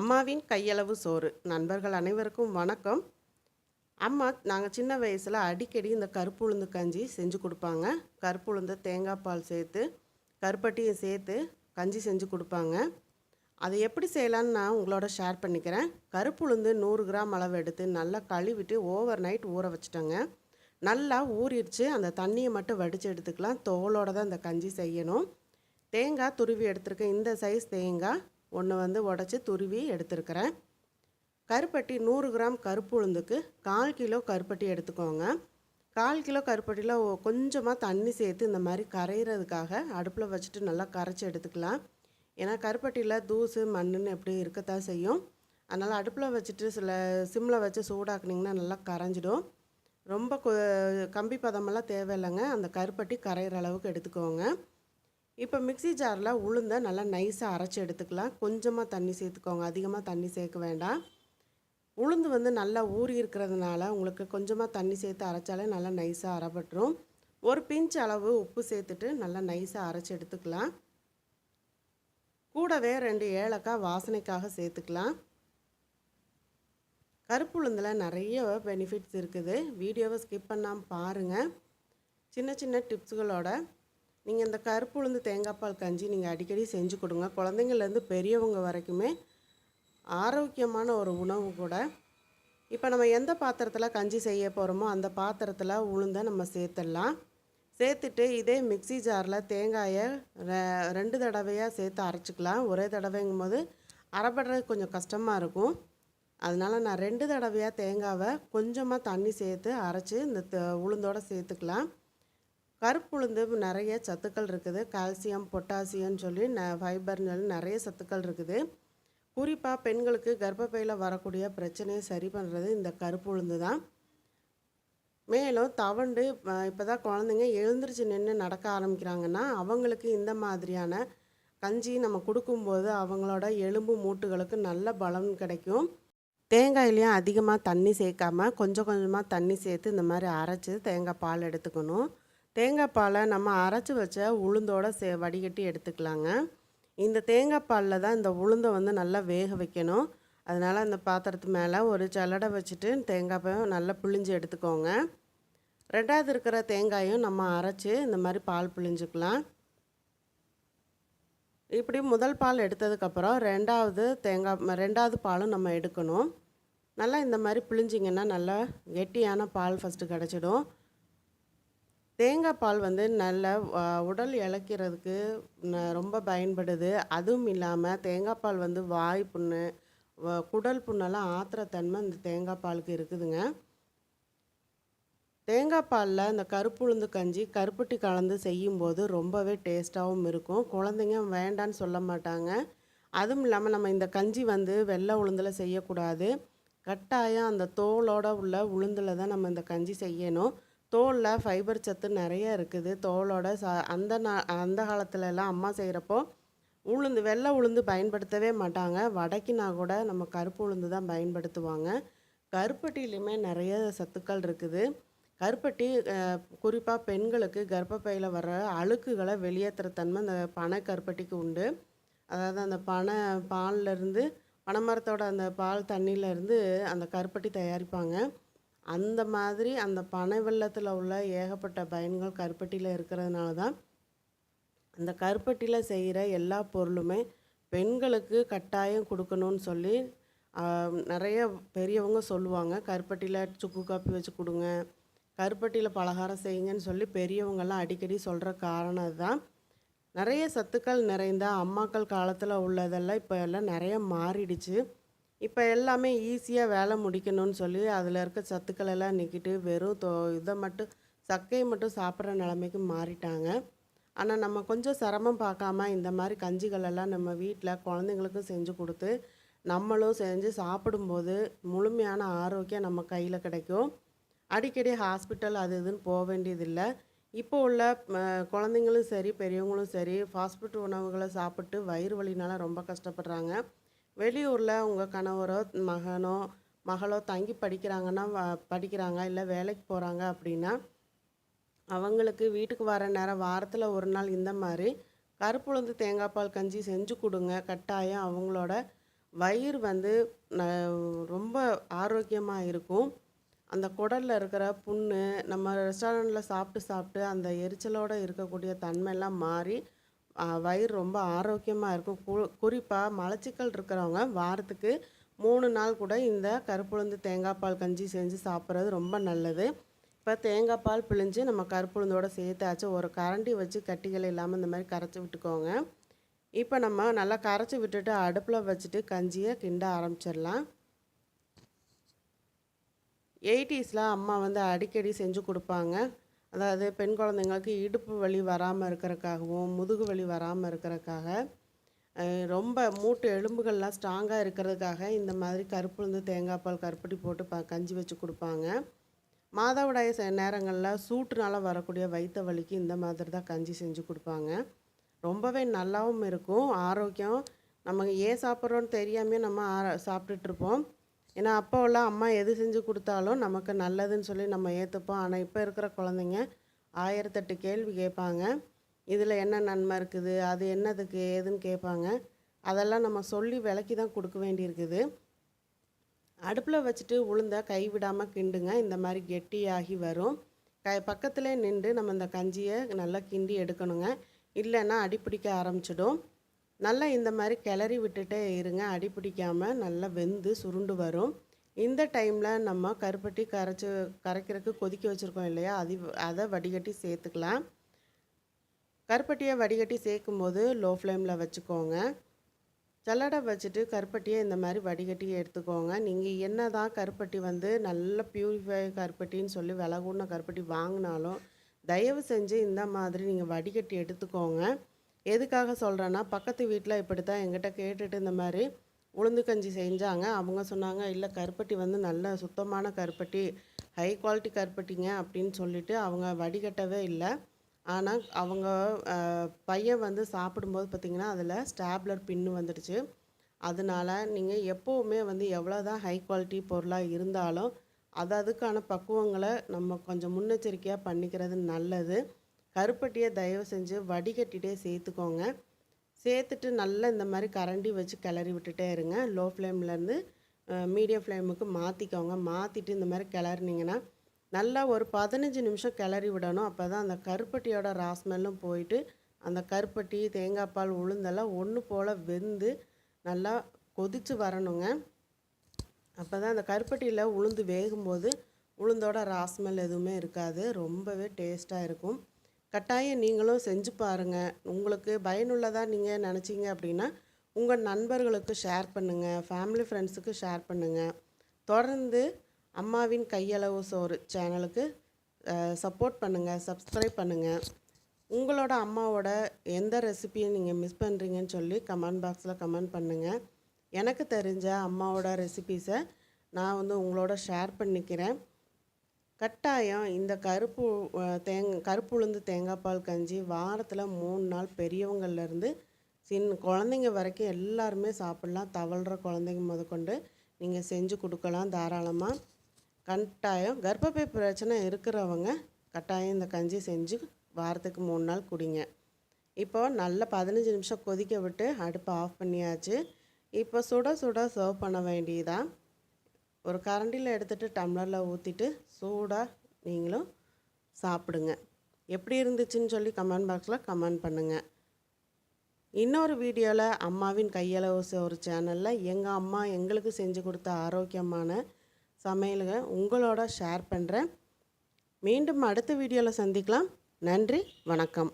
அம்மாவின் கையளவு சோறு. நண்பர்கள் அனைவருக்கும் வணக்கம். அம்மா நாங்கள் சின்ன வயசில் அடிக்கடி இந்த கருப்பு உளுந்து கஞ்சி செஞ்சு கொடுப்பாங்க. கருப்பு உளுந்து தேங்காய் பால் சேர்த்து கருப்பட்டியும் சேர்த்து கஞ்சி செஞ்சு கொடுப்பாங்க. அதை எப்படி செய்யலான்னு நான் உங்களோட ஷேர் பண்ணிக்கிறேன். கருப்பு உளுந்து நூறு கிராம் அளவு எடுத்து நல்லா கழுவிட்டு ஓவர் நைட் ஊற வச்சுட்டோங்க. நல்லா ஊறிடுச்சு. அந்த தண்ணியை மட்டும் வடித்து எடுத்துக்கலாம். தோலோட தான் இந்த கஞ்சி செய்யணும். தேங்காய் துருவி எடுத்திருக்கேன். இந்த சைஸ் தேங்காய். ஒன்று வந்து உடச்சி துருவி எடுத்துருக்கிறேன். கருப்பட்டி நூறு கிராம் கருப்பு உளுந்துக்கு கால் கிலோ கருப்பட்டி எடுத்துக்கோங்க. கால் கிலோ கருப்பட்டியில் கொஞ்சமாக தண்ணி சேர்த்து இந்த மாதிரி கரையிறதுக்காக அடுப்பில் வச்சுட்டு நல்லா கரைச்சி எடுத்துக்கலாம். ஏன்னா கருப்பட்டியில் தூசு மண்ணுன்னு எப்படி இருக்கத்தான் செய்யும். அதனால் அடுப்பில் வச்சுட்டு சில சிம்மில் வச்சு சூடாக்குனிங்கன்னா நல்லா கரைஞ்சிடும். ரொம்ப கொ கம்பி பதமெல்லாம் தேவையில்லைங்க. அந்த கருப்பட்டி கரையிற அளவுக்கு எடுத்துக்கோங்க. இப்போ மிக்ஸி ஜாரில் உளுந்த நல்லா நைஸாக அரைச்சி எடுத்துக்கலாம். கொஞ்சமாக தண்ணி சேர்த்துக்கோங்க. அதிகமாக தண்ணி சேர்க்க வேண்டாம். உளுந்து வந்து நல்லா ஊறி இருக்கிறதுனால உங்களுக்கு கொஞ்சமாக தண்ணி சேர்த்து அரைச்சாலே நல்லா நைஸாக அரைப்பட்டுரும். ஒரு பிஞ்ச் அளவு உப்பு சேர்த்துட்டு நல்லா நைஸாக அரைச்சி எடுத்துக்கலாம். கூடவே ரெண்டு ஏலக்காய் வாசனைக்காக சேர்த்துக்கலாம். கருப்பு உளுந்தில் நிறைய பெனிஃபிட்ஸ் இருக்குது. வீடியோவை ஸ்கிப் பண்ணாமல் பாருங்கள் சின்ன சின்ன டிப்ஸுகளோட நீங்கள் இந்த கருப்பு உளுந்து தேங்காய் பால் கஞ்சி நீங்கள் அடிக்கடி செஞ்சு கொடுங்க. குழந்தைங்கள்லேருந்து பெரியவங்க வரைக்குமே ஆரோக்கியமான ஒரு உணவு கூட. இப்போ நம்ம எந்த பாத்திரத்தில் கஞ்சி செய்ய போகிறோமோ அந்த பாத்திரத்தில் உளுந்தை நம்ம சேர்த்துடலாம். சேர்த்துட்டு இதே மிக்ஸி ஜாரில் தேங்காயை ரெண்டு தடவையாக சேர்த்து அரைச்சிக்கலாம். ஒரே தடவைங்கும் போது அரைப்படுறது கொஞ்சம் கஷ்டமாக இருக்கும். அதனால் நான் ரெண்டு தடவையாக தேங்காவை கொஞ்சமாக தண்ணி சேர்த்து அரைச்சி இந்த த- சேர்த்துக்கலாம். கருப்பு உளுந்து நிறைய சத்துக்கள் இருக்குது. கால்சியம் பொட்டாசியம்னு சொல்லி ந ஃபைபர்னு சொல்லி நிறைய சத்துக்கள் இருக்குது. குறிப்பாக பெண்களுக்கு கர்ப்பப்பையில் வரக்கூடிய பிரச்சனையை சரி பண்ணுறது இந்த கருப்பு உளுந்து தான். மேலும் தவண்டு இப்போ தான் குழந்தைங்க எழுந்திரிச்சு நின்று நடக்க ஆரம்பிக்கிறாங்கன்னா அவங்களுக்கு இந்த மாதிரியான கஞ்சி நம்ம கொடுக்கும்போது அவங்களோட எலும்பு மூட்டுகளுக்கு நல்ல பலம் கிடைக்கும். தேங்காயிலையும் அதிகமாக தண்ணி சேர்க்காம கொஞ்சம் கொஞ்சமாக தண்ணி சேர்த்து இந்த மாதிரி அரைச்சி தேங்காய் பால் எடுத்துக்கணும். தேங்காய் பாலை நம்ம அரைச்சி வச்ச உளுந்தோட சே வடிகட்டி எடுத்துக்கலாங்க. இந்த தேங்காய் பாலில் தான் இந்த உளுந்தை வந்து நல்லா வேக வைக்கணும். அதனால் அந்த பாத்திரத்து மேலே ஒரு சல்லடை வச்சுட்டு தேங்காய் நல்லா பிழிஞ்சு எடுத்துக்கோங்க. ரெண்டாவது இருக்கிற தேங்காயும் நம்ம அரைச்சி இந்த மாதிரி பால் பிழிஞ்சுக்கலாம். இப்படி முதல் பால் எடுத்ததுக்கப்புறம் ரெண்டாவது தேங்காய் ரெண்டாவது பாலும் நம்ம எடுக்கணும். நல்லா இந்த மாதிரி பிழிஞ்சிங்கன்னா நல்லா கெட்டியான பால் ஃபஸ்ட்டு கிடச்சிடும். தேங்காய் பால் வந்து நல்ல உடல் இளைக்கிறதுக்கு ரொம்ப பயன்படுது. அதுவும் இல்லாமல் தேங்காய் பால் வந்து வாய் புண்ணு வ- குடல் புண்ணெல்லாம் ஆத்திரத்தன்மை இந்த தேங்காய் பாலுக்கு இருக்குதுங்க. தேங்காய் பாலில் இந்த கருப்பு உளுந்து கஞ்சி கருப்பட்டி கலந்து செய்யும்போது ரொம்பவே டேஸ்ட்டாகவும் இருக்கும். குழந்தைங்க வேண்டான்னு சொல்ல மாட்டாங்க. அதுவும் இல்லாமல் நம்ம இந்த கஞ்சி வந்து வெள்ளை உளுந்தில் செய்யக்கூடாது. கட்டாயம் அந்த தோலோட உள்ள உளுந்தில் தான் நம்ம இந்த கஞ்சி செய்யணும். தோலில் ஃபைபர் சத்து நிறைய இருக்குது. தோலோட ச அந்த நா அந்த காலத்துலலாம் அம்மா செய்கிறப்போ உளுந்து வெள்ளை உளுந்து பயன்படுத்தவே மாட்டாங்க. வடக்கினா கூட நம்ம கருப்பு உளுந்து தான் பயன்படுத்துவாங்க. கருப்பட்டிலையுமே நிறைய சத்துக்கள் இருக்குது. கருப்பட்டி குறிப்பாக பெண்களுக்கு கர்ப்பப்பையில் வர அழுக்குகளை வெளியேற்றுற தன்மை அந்த பனை கருப்பட்டிக்கு உண்டு. அதாவது அந்த பனை பால்லேருந்து பனைமரத்தோட அந்த பால் தண்ணியிலேருந்து அந்த கருப்பட்டி தயாரிப்பாங்க. அந்த மாதிரி அந்த பனை வெள்ளத்தில் உள்ள ஏகப்பட்ட பயன்கள் கருப்பட்டியில் இருக்கிறதுனால தான் அந்த கருப்பட்டியில் செய்கிற எல்லா பொருளுமே பெண்களுக்கு கட்டாயம் கொடுக்கணும்னு சொல்லி நிறைய பெரியவங்க சொல்லுவாங்க. கருப்பட்டியில் சுக்கு காப்பி வச்சு கொடுங்க கருப்பட்டியில் பலகாரம் செய்யுங்கன்னு சொல்லி பெரியவங்கெல்லாம் அடிக்கடி சொல்கிற காரணம் அதுதான். நிறைய சத்துக்கள் நிறைந்த அம்மாக்கள் காலத்தில் உள்ளதெல்லாம் இப்போ எல்லாம் நிறைய மாறிடுச்சு. இப்போ எல்லாமே ஈஸியாக வேலை முடிக்கணும்னு சொல்லி அதில் இருக்க சத்துக்கள் எல்லாம் நிற்கிட்டு வெறும் தோ இதை மட்டும் சக்கையை மட்டும் சாப்பிட்ற நிலைமைக்கு மாறிட்டாங்க. ஆனால் நம்ம கொஞ்சம் சிரமம் பார்க்காம இந்த மாதிரி கஞ்சிகள் எல்லாம் நம்ம வீட்டில் குழந்தைங்களுக்கும் செஞ்சு கொடுத்து நம்மளும் செஞ்சு சாப்பிடும்போது முழுமையான ஆரோக்கியம் நம்ம கையில் கிடைக்கும். அடிக்கடி ஹாஸ்பிட்டல் அது இதுன்னு போக வேண்டியதில்லை. இப்போ உள்ள குழந்தைங்களும் சரி பெரியவங்களும் சரி ஃபாஸ்ட் ஃபுட் உணவுகளை சாப்பிட்டு வயிறு வலினால ரொம்ப கஷ்டப்படுறாங்க. வெளியூரில் உங்கள் கணவரோ மகனோ மகளோ தங்கி படிக்கிறாங்கன்னா வ- படிக்கிறாங்க இல்லை வேலைக்கு போகிறாங்க அப்படின்னா அவங்களுக்கு வீட்டுக்கு வர நேரம் வாரத்தில் ஒரு நாள் இந்த மாதிரி கருப்புளுந்து தேங்காய் பால் கஞ்சி செஞ்சு கொடுங்க கட்டாயம் அவங்களோட வயிறு வந்து ந ரொம்ப ஆரோக்கியமாக இருக்கும். அந்த குடலில் இருக்கிற புண்ணு, நம்ம ரெஸ்டாரண்ட்டில் சாப்பிட்டு சாப்பிட்டு அந்த எரிச்சலோட இருக்கக்கூடிய தன்மையெல்லாம் மாறி, வயிறு ரொம்ப ஆரோக்கியமாக இருக்கும். கு குறிப்பாக மலச்சிக்கல் இருக்கிறவங்க வாரத்துக்கு மூணு நாள் கூட இந்த கருப்புளுந்து தேங்காய் பால் கஞ்சி செஞ்சு சாப்பிட்றது ரொம்ப நல்லது. இப்போ தேங்காய் பால் பிழிஞ்சு நம்ம கருப்புளுந்தோடு சேர்த்தாச்சு. ஒரு கரண்டி வச்சு கட்டிகள் இல்லாமல் இந்த மாதிரி கரைச்சி விட்டுக்கோங்க. இப்போ நம்ம நல்லா கரைச்சி விட்டுட்டு அடுப்பில் வச்சுட்டு கஞ்சியை கிண்ட ஆரம்பிச்சிடலாம் எயிட்டிஸில் அம்மா வந்து அடிக்கடி செஞ்சு கொடுப்பாங்க அதாவது பெண் குழந்தைங்களுக்கு இடுப்பு வலி வராமல் இருக்கிறக்காகவும் முதுகு வலி வராமல் இருக்கிறக்காக ரொம்ப மூட்டு எலும்புகள்லாம் ஸ்ட்ராங்காக இருக்கிறதுக்காக இந்த மாதிரி கருப்புளுந்து தேங்காய் பால் கருப்பட்டி போட்டு ப கஞ்சி வச்சு கொடுப்பாங்க மாதவிடாய ச நேரங்கள்ல சூட்டுனால வரக்கூடிய வயிற்ற வலிக்கு இந்த மாதிரி தான் கஞ்சி செஞ்சு கொடுப்பாங்க ரொம்பவே நல்லாவும் இருக்கும். ஆரோக்கியம். நம்ம ஏன் சாப்பிட்றோன்னு தெரியாமே நம்ம ஆ சாப்பிட்டுட்ருப்போம். ஏன்னா, அப்போலாம் அம்மா எது செஞ்சு கொடுத்தாலும் நமக்கு நல்லதுன்னு சொல்லி நம்ம ஏற்றுப்போம் ஆனால் இப்போ இருக்கிற குழந்தைங்க 1008 கேள்வி கேட்பாங்க. இதில் என்ன நன்மை இருக்குது? அது என்னதுக்கு? ஏதுன்னு கேட்பாங்க. அதெல்லாம் நம்ம சொல்லி விளக்கி தான் கொடுக்க வேண்டியிருக்குது. அடுப்பில் வச்சுட்டு உளுந்த விடாமல் கிண்டுங்க. இந்த மாதிரி கெட்டியாகி வரும். க பக்கத்திலே நின்று நம்ம இந்த கஞ்சியை நல்லா கிண்டி எடுக்கணுங்க. இல்லைன்னா அடிப்பிடிக்க ஆரம்பிச்சிடும். நல்லா இந்த மாதிரி கிளறி விட்டுட்டே இருங்க. அடி பிடிக்காமல் நல்லா வெந்து சுருண்டு வரும். இந்த டைமில் நம்ம கருப்பட்டி கரைச்சி கரைக்கிறக்கு கொதிக்க வச்சுருக்கோம் இல்லையா? அது அதை வடிகட்டி சேர்த்துக்கலாம். கருப்பட்டியை வடிகட்டி சேர்க்கும் போது லோ ஃப்ளேமில் வச்சுக்கோங்க. சல்லடை வச்சுட்டு கருப்பட்டியை இந்த மாதிரி வடிகட்டி எடுத்துக்கோங்க. நீங்கள் என்ன தான் கருப்பட்டி வந்து நல்ல பியூரிஃபை கருப்பட்டின்னு சொல்லி விலகுன கருப்பட்டி வாங்கினாலும் தயவு செஞ்சு இந்த மாதிரி நீங்கள் வடிகட்டி எடுத்துக்கோங்க. எதுக்காக சொல்கிறேன்னா பக்கத்து வீட்டில் இப்படி தான் எங்கிட்ட கேட்டுட்டு இந்த மாதிரி உளுந்து கஞ்சி செஞ்சாங்க. அவங்க சொன்னாங்க, இல்லை கருப்பட்டி வந்து நல்ல சுத்தமான கருப்பட்டி, ஹை குவாலிட்டி கருப்பட்டிங்க" அப்படின்னு சொல்லிட்டு அவங்க வடிகட்டவே இல்லை ஆனால் அவங்க பையன் வந்து சாப்பிடும்போது பார்த்திங்கன்னா அதில் ஸ்டாப்லர் பின்னு வந்துடுச்சு. அதனால நீங்கள் எப்போவுமே வந்து எவ்வளோ தான் ஹை குவாலிட்டி பொருளாக இருந்தாலும், அது அதுக்கான பக்குவங்களை நம்ம கொஞ்சம் முன்னெச்சரிக்கையாக பண்ணிக்கிறது நல்லது. கருப்பட்டியை தயவு செஞ்சு வடிகட்டிகிட்டே சேர்த்துக்கோங்க. சேர்த்துட்டு நல்லா இந்த மாதிரி கரண்டி வச்சு கிளறி விட்டுட்டே இருங்க. லோ ஃப்ளேம்லேருந்து மீடியம் ஃப்ளேமுக்கு மாற்றிக்கோங்க மாற்றிட்டு இந்த மாதிரி கிளறுனீங்கன்னா, நல்லா ஒரு 15 நிமிஷம் கிளறி விடணும். அப்போ தான் அந்த கருப்பட்டியோட ராஸ்மெல்லும் போயிட்டு, அந்த கருப்பட்டி, தேங்காய் பால், உளுந்தெல்லாம் ஒன்று போல் வெந்து நல்லா கொதித்து வரணுங்க. அப்போ தான் அந்த கருப்பட்டியில் உளுந்து வேகும்போது, உளுந்தோட ராஸ்மெல் எதுவுமே இருக்காது. ரொம்பவே டேஸ்ட்டாக இருக்கும். கட்டாயம் நீங்களும் செஞ்சு பாருங்கள் உங்களுக்கு பயனுள்ளதாக நீங்கள் நினச்சிங்க அப்படின்னா, உங்கள் நண்பர்களுக்கு ஷேர் பண்ணுங்கள் ஃபேமிலி ஃப்ரெண்ட்ஸுக்கு ஷேர் பண்ணுங்கள் தொடர்ந்து அம்மாவின் கையளவு சோறு சேனலுக்கு சப்போர்ட் பண்ணுங்கள் சப்ஸ்கிரைப் பண்ணுங்கள் உங்களோட அம்மாவோட எந்த ரெசிபிய நீங்கள் மிஸ் பண்ணுறீங்கன்னு சொல்லி கமெண்ட் பாக்ஸில் கமெண்ட் பண்ணுங்கள் எனக்கு தெரிஞ்ச அம்மாவோட ரெசிபீஸ நான் வந்து உங்களோட ஷேர் பண்ணிக்கிறேன். கட்டாயம் இந்த கருப்பு அ கருப்பு உளுந்து தேங்காய் பால் கஞ்சி வாரத்தில் மூணு நாள் பெரியவங்கள்லேருந்து சின் குழந்தைங்க வரைக்கும் எல்லாருமே சாப்பிட்லாம் தவழ்கிற குழந்தைங்க முதற்கொண்டு நீங்கள் செஞ்சு கொடுக்கலாம் தாராளமாக கட்டாயம் கர்ப்பப்பை பிரச்சனை இருக்கிறவங்க கட்டாயம் இந்த கஞ்சி செஞ்சு வாரத்துக்கு மூணு நாள் குடிங்க. இப்போ நல்லா 15 நிமிஷம் கொதிக்க விட்டு அடுப்பை ஆஃப் பண்ணியாச்சு. இப்போ சுட சுட சர்வ் பண்ண வேண்டியதான் ஒரு கரண்டியில் எடுத்துகிட்டு டம்ளரில் ஊற்றிட்டு சூடாக நீங்களும் சாப்பிடுங்க. எப்படி இருந்துச்சுன்னு சொல்லி கமெண்ட் பாக்ஸில் கமெண்ட் பண்ணுங்கள் இன்னொரு வீடியோவில் அம்மாவின் கையளவு ஒரு சேனலில் எங்கள் அம்மா எங்களுக்கு செஞ்சு கொடுத்த ஆரோக்கியமான சமையல்களை உங்களோட ஷேர் பண்ணுறேன் மீண்டும் அடுத்த வீடியோவில் சந்திக்கலாம். நன்றி, வணக்கம்.